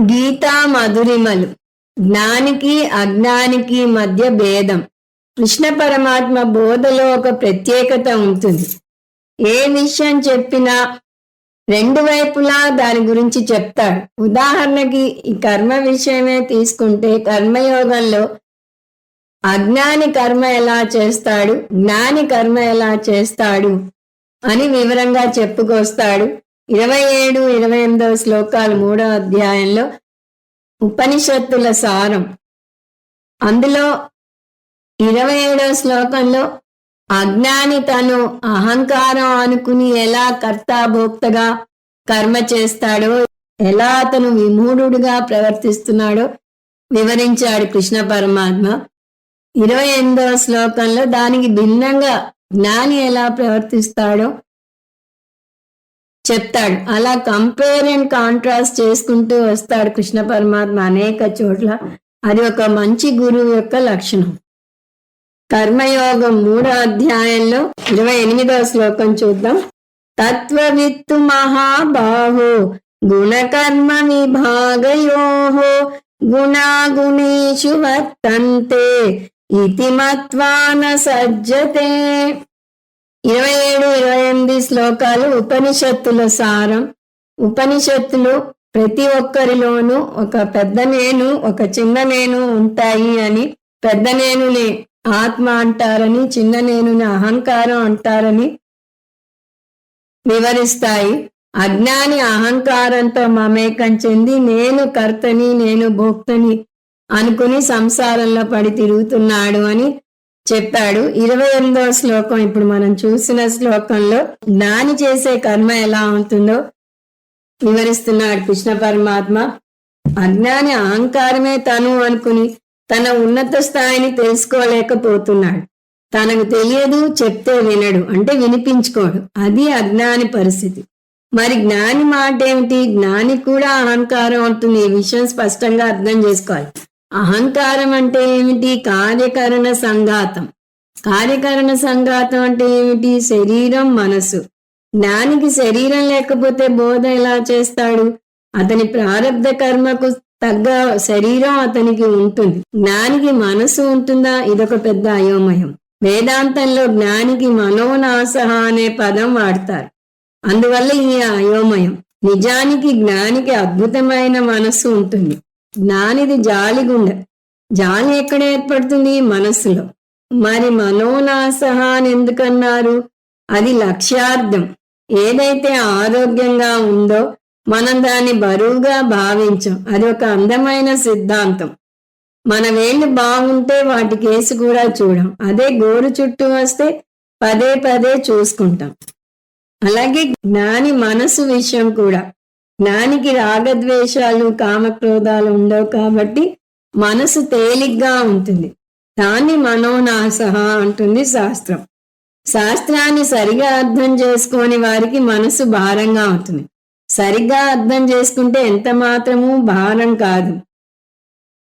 గీతా మధురిమలు. జ్ఞానికి అజ్ఞానికి మధ్య భేదం. కృష్ణ పరమాత్మ బోధలో ఒక ప్రత్యేకత ఉంటుంది. ఏ విషయం చెప్పినా రెండు వైపులా దాని గురించి చెప్తాడు. ఉదాహరణకి ఈ కర్మ విషయమే తీసుకుంటే కర్మయోగంలో అజ్ఞాని కర్మ ఎలా చేస్తాడు జ్ఞాని కర్మ ఎలా చేస్తాడు అని వివరంగా చెప్పుకొస్తాడు. ఇరవై ఏడు ఇరవై ఎనిమిదవ శ్లోకాలు మూడో అధ్యాయంలో ఉపనిషత్తుల సారం. అందులో ఇరవై ఏడవ శ్లోకంలో అజ్ఞాని తను అహంకారం అనుకుని ఎలా కర్తాభోక్తగా కర్మ చేస్తాడో ఎలా అతను విమూఢుడుగా ప్రవర్తిస్తున్నాడో వివరించాడు కృష్ణ పరమాత్మ. ఇరవై ఎనిమిదవ శ్లోకంలో దానికి భిన్నంగా జ్ఞాని ఎలా ప్రవర్తిస్తాడో చెప్తాడు. అలా కంపేర్ అండ్ కాంట్రాస్ట్ చేసుకుంటూ వస్తాడు కృష్ణ పరమాత్మ అనేక చోట్ల. అది ఒక మంచి గురువు యొక్క లక్షణం. కర్మయోగం మూడో అధ్యాయంలో ఇరవై ఎనిమిదవ శ్లోకం చూద్దాం. తత్వవిత్తు మహాబాహో గుణకర్మ విభాగయో గుణాగుణేషు వర్తంతే ఇతి మత్వాన సజ్జతే. ఇరవై ఏడు ఇరవై ఎనిమిది శ్లోకాలు ఉపనిషత్తుల సారం. ఉపనిషత్తులు ప్రతి ఒక్కరిలోనూ ఒక పెద్ద నేను ఒక చిన్న నేను ఉంటాయి అని పెద్ద నేనుని ఆత్మ అంటారని చిన్న నేనుని అహంకారం అంటారని వివరిస్తాయి. అజ్ఞాని అహంకారంతో మమేకం చెంది నేను కర్తని నేను భోక్తని అనుకుని సంసారంలో పడి తిరుగుతున్నాడు అని చెప్పాడు. ఇరవై ఎనిమిదవ శ్లోకం ఇప్పుడు మనం చూసిన శ్లోకంలో జ్ఞాని చేసే కర్మ ఎలా ఉంటుందో వివరిస్తున్నాడు కృష్ణ పరమాత్మ. అజ్ఞాని అహంకారమే తను అనుకుని తన ఉన్నత స్థాయిని తెలుసుకోలేకపోతున్నాడు. తనకు తెలియదు చెప్తే వినడు అంటే వినిపించుకోడు. అది అజ్ఞాని పరిస్థితి. మరి జ్ఞాని మాట ఏమిటి జ్ఞాని కూడా అహంకారం ఉంటుంది. ఈ విషయం స్పష్టంగా అర్థం చేసుకోవాలి. అహంకారం అంటే ఏమిటి? కార్యకరణ సంఘాతం. కార్యకరణ సంఘాతం అంటే ఏమిటి? శరీరం మనసు జ్ఞానికి శరీరం లేకపోతే బోధ ఎలా చేస్తాడు? అతని ప్రారంధ కర్మకు తగ్గ శరీరం అతనికి ఉంటుంది. జ్ఞానికి మనసు ఉంటుందా? ఇదొక పెద్ద అయోమయం. వేదాంతంలో జ్ఞానికి మనోనాసహ అనే పదం వాడతారు. అందువల్ల ఈ అయోమయం. నిజానికి జ్ఞానికి అద్భుతమైన మనస్సు ఉంటుంది. జ్ఞానిది జాలిగుండ. జాలి ఎక్కడ ఏర్పడుతుంది? మనస్సులో. మరి మనోనాసహ అని ఎందుకన్నారు అది లక్ష్యార్థం. ఏదైతే ఆరోగ్యంగా ఉందో మనం దాన్ని బరువుగా భావించం. అది ఒక అందమైన సిద్ధాంతం. మన వేళ్ళు బాగుంటే వాటి కేసు కూడా చూడం. అదే గోరు చుట్టూ వస్తే పదే పదే చూసుకుంటాం. అలాగే జ్ఞాని మనసు విషయం కూడా. జ్ఞానికి రాగద్వేషాలు కామక్రోధాలు ఉండవు కాబట్టి మనసు తేలిగ్గా ఉంటుంది. దాన్ని మనోనాసహ అంటుంది శాస్త్రం. శాస్త్రాన్ని సరిగా అర్థం చేసుకోని వారికి మనసు భారంగా ఉంటుంది. సరిగ్గా అర్థం చేసుకుంటే ఎంత మాత్రము భారం కాదు.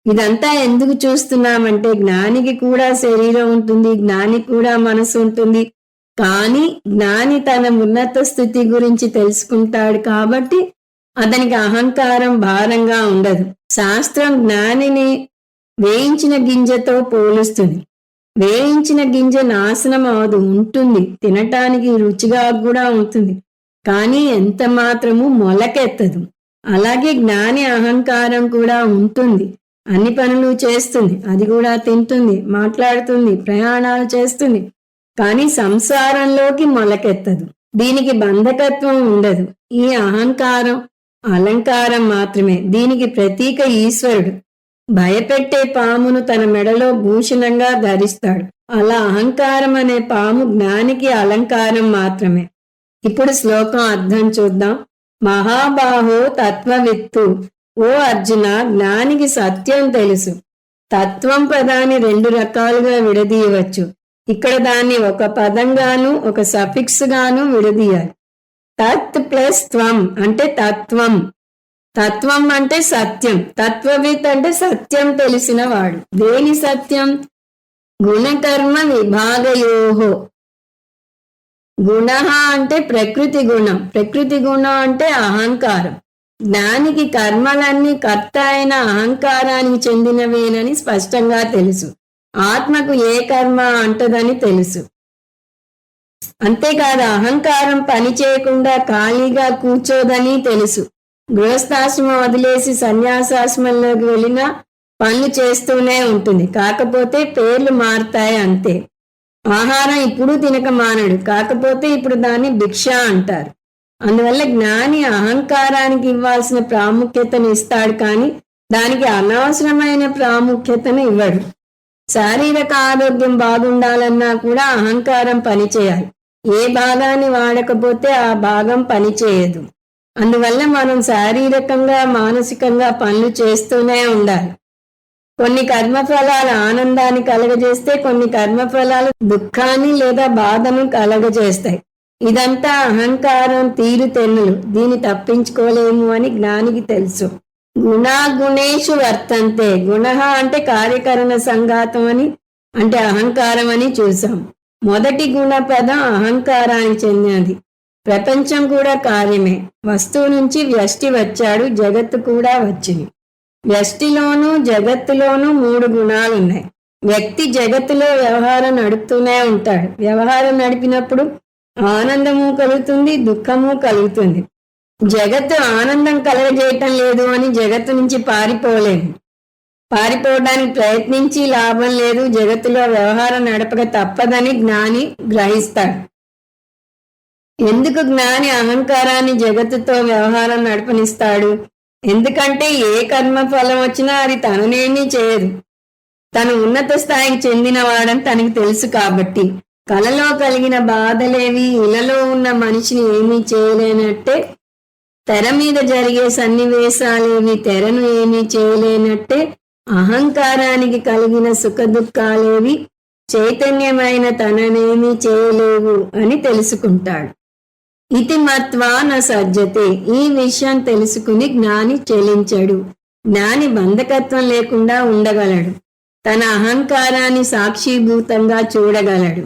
ఇదంతా ఎందుకు చూస్తున్నామంటే జ్ఞానికి కూడా శరీరం ఉంటుంది జ్ఞానికి కూడా మనసు ఉంటుంది. కానీ జ్ఞాని తన ఉన్నత స్థితి గురించి తెలుసుకుంటాడు కాబట్టి అతనికి అహంకారం భారంగా ఉండదు. శాస్త్రం జ్ఞానిని వేయించిన గింజతో పోలుస్తుంది. వేయించిన గింజ నాశనం అవదు ఉంటుంది. తినటానికి రుచిగా కూడా ఉంటుంది. కానీ ఎంత మాత్రము మొలకెత్తదు. అలాగే జ్ఞాని అహంకారం కూడా ఉంటుంది. అన్ని పనులు చేస్తుంది. అది కూడా తింటుంది మాట్లాడుతుంది ప్రయాణాలు చేస్తుంది. కానీ సంసారంలోకి మొలకెత్తదు. దీనికి బంధకత్వం ఉండదు. ఈ అహంకారం అలంకారం మాత్రమే. దీనికి ప్రతీక ఈశ్వరుడు. భయపెట్టే పామును తన మెడలో భూషణంగా ధరిస్తాడు. అలా అహంకారం అనే పాము జ్ఞానికి అలంకారం మాత్రమే. ఇప్పుడు శ్లోకం అర్థం చూద్దాం. మహాబాహో తత్వవిత్తు. ఓ అర్జున జ్ఞానికి సత్యం తెలుసు. తత్వం పదాన్ని రెండు రకాలుగా విడదీయవచ్చు. ఇక్కడ దాన్ని ఒక పదంగాను ఒక సఫిక్స్ గాను విడదీయాలి. తత్ ప్లస్ త్వం అంటే తత్వం. తత్వం అంటే సత్యం. తత్వవిత్ అంటే సత్యం తెలిసిన వాడు. దేని సత్యం? గుణకర్మ విభాగయోహో గుణ అంటే ప్రకృతి గుణం. ప్రకృతి గుణం అంటే అహంకారం. జ్ఞానికి కర్మలన్నీ కర్త అయిన అహంకారానికి చెందినవేనని స్పష్టంగా తెలుసు. ఆత్మకు ఏ కర్మ అంటదని తెలుసు. అంతేకాదు అహంకారం పని చేయకుండా ఖాళీగా కూర్చోదని తెలుసు. గృహస్థాశ్రమం వదిలేసి సన్యాసాశ్రమంలోకి వెళ్ళినా పనులు చేస్తూనే ఉంటుంది. కాకపోతే పేర్లు మారుతాయి అంతే. ఆహారం ఇప్పుడు తినక మానడు. కాకపోతే ఇప్పుడు దాన్ని భిక్ష అంటారు. అందువల్ల జ్ఞాని అహంకారానికి ఇవ్వాల్సిన ప్రాముఖ్యతను ఇస్తాడు కానీ దానికి అనవసరమైన ప్రాముఖ్యతను ఇవ్వడు. శారీరక ఆరోగ్యం బాగుండాలన్నా కూడా అహంకారం పనిచేయాలి ఏ భాగాన్ని వాడకపోతే ఆ భాగం పనిచేయదు అందువల్ల మనం శారీరకంగా మానసికంగా పనులు చేస్తూనే ఉండాలి. కొన్ని కర్మఫలాలు ఆనందాన్ని కలగజేస్తే కొన్ని కర్మఫలాలు దుఃఖాన్ని లేదా బాధను కలగజేస్తాయి. ఇదంతా అహంకారం తీరు తెన్నులు దీన్ని తప్పించుకోలేము అని జ్ఞానికి తెలుసు. గుణాగుణేషు వర్తంతే. గుణ అంటే కార్యకరణ సంఘాతం అని అంటే అహంకారం అని చూసాం. మొదటి గుణ పదం అహంకారానికి చెందినది. ప్రపంచం కూడా కార్యమే. వస్తువు నుంచి వ్యష్టి వచ్చాడు జగత్తు కూడా వచ్చింది. వ్యష్టిలోనూ జగత్తులోనూ మూడు గుణాలు ఉన్నాయి. వ్యక్తి జగత్తులో వ్యవహారం నడుపుతూనే ఉంటాడు. వ్యవహారం నడిపినప్పుడు ఆనందము కలుగుతుంది దుఃఖము కలుగుతుంది. జగత్తు ఆనందం కలగజేయటం లేదు అని జగత్తు నుంచి పారిపోలేము పారిపోవడానికి ప్రయత్నించి లాభం లేదు జగత్తులో వ్యవహారం నడపక తప్పదని జ్ఞాని గ్రహిస్తాడు. ఎందుకు జ్ఞాని అహంకారాన్ని జగత్తుతో వ్యవహారం నడపనిస్తాడు? ఎందుకంటే ఏ కర్మ ఫలం వచ్చినా అది తననేమీ చేయదు. తను ఉన్నత స్థాయికి చెందినవాడని తనకి తెలుసు కాబట్టి. కలలో కలిగిన బాధలేవి ఇలలో ఉన్న మనిషిని ఏమీ చేయలేనట్టే తెర మీద జరిగే సన్నివేశాలేమి తెరను ఏమీ చేయలేనట్టే అహంకారానికి కలిగిన సుఖ దుఃఖాలేవి చైతన్యమైన తననేమీ చేయలేవు అని తెలుసుకుంటాడు. ఇతి మత్వా న సజ్జతే ఈ విషయం తెలుసుకుని జ్ఞాని చెలించడు. జ్ఞాని బంధకత్వం లేకుండా ఉండగలడు. తన అహంకారాన్ని సాక్షిభూతంగా చూడగలడు.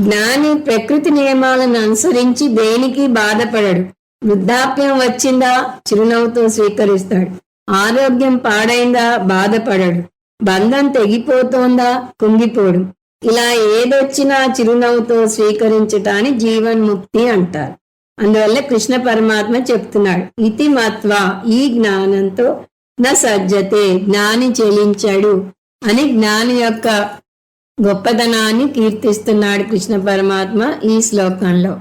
జ్ఞాని ప్రకృతి నియమాలను అనుసరించి దేనికి బాధపడడు? వృద్ధాప్యం వచ్చిందా? చిరునవ్వుతో స్వీకరిస్తాడు. ఆరోగ్యం పాడైందా? బాధపడడు. బంధం తెగిపోతోందా? కుంగిపోడు. ఇలా ఏదొచ్చినా చిరునవ్వుతో స్వీకరించటాన్ని జీవన్ముక్తి అంటారు. అందువల్ల కృష్ణ పరమాత్మ చెప్తున్నాడు ఇతి మత్వ ఈ జ్ఞానంతో నా సజ్జతే జ్ఞాని చెలించాడు అని జ్ఞాని యొక్క గొప్పతనాన్ని కీర్తిస్తున్నాడు కృష్ణ పరమాత్మ ఈ శ్లోకంలో.